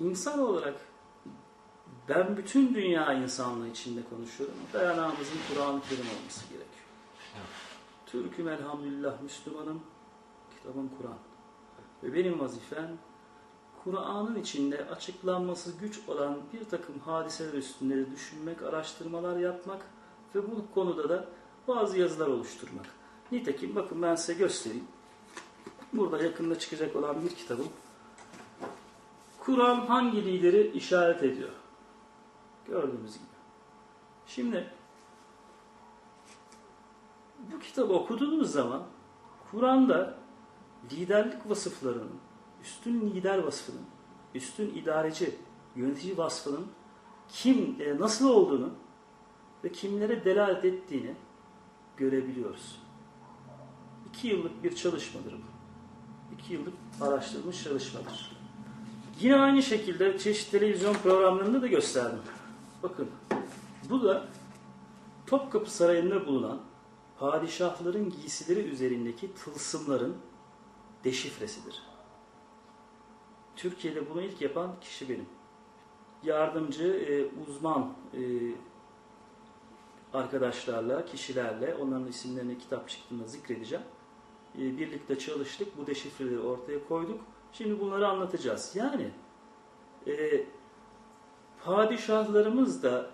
insan olarak ben bütün dünya insanlığı içinde konuşuyorum. Dayanağımızın Kur'an-ı Kerim olması gerekiyor. Türk'üm elhamdülillah Müslümanım. Kitabım Kur'an. Ve benim vazifem Kur'an'ın içinde açıklanması güç olan bir takım hadiseler üstünde düşünmek, araştırmalar yapmak ve bu konuda da bazı yazılar oluşturmak. Nitekim bakın ben size göstereyim. Burada yakında çıkacak olan bir kitabım. Kur'an hangi lideri işaret ediyor? Gördüğünüz gibi. Şimdi bu kitabı okuduğunuz zaman Kur'an'da liderlik vasıflarının, üstün lider vasfının, üstün idareci, yönetici vasfının kim, e, nasıl olduğunu ve kimlere delalet ettiğini görebiliyoruz. İki yıllık bir çalışmadır bu. İki yıllık araştırılmış çalışmadır. Yine aynı şekilde çeşitli televizyon programlarında da gösterdim. Bakın, bu da Topkapı Sarayı'nda bulunan padişahların giysileri üzerindeki tılsımların deşifresidir. Türkiye'de bunu ilk yapan kişi benim. Yardımcı, e, uzman e, arkadaşlarla, kişilerle, onların isimlerini kitap çıktığında zikredeceğim. E, birlikte çalıştık, bu deşifreleri ortaya koyduk. Şimdi bunları anlatacağız. Yani e, padişahlarımız da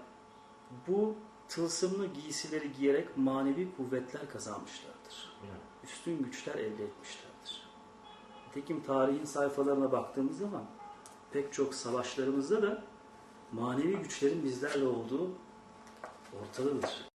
bu tılsımlı giysileri giyerek manevi kuvvetler kazanmışlardır. Üstün güçler elde etmişlerdir. Nitekim tarihin sayfalarına baktığımız zaman pek çok savaşlarımızda da manevi güçlerin bizlerle olduğu ortadadır.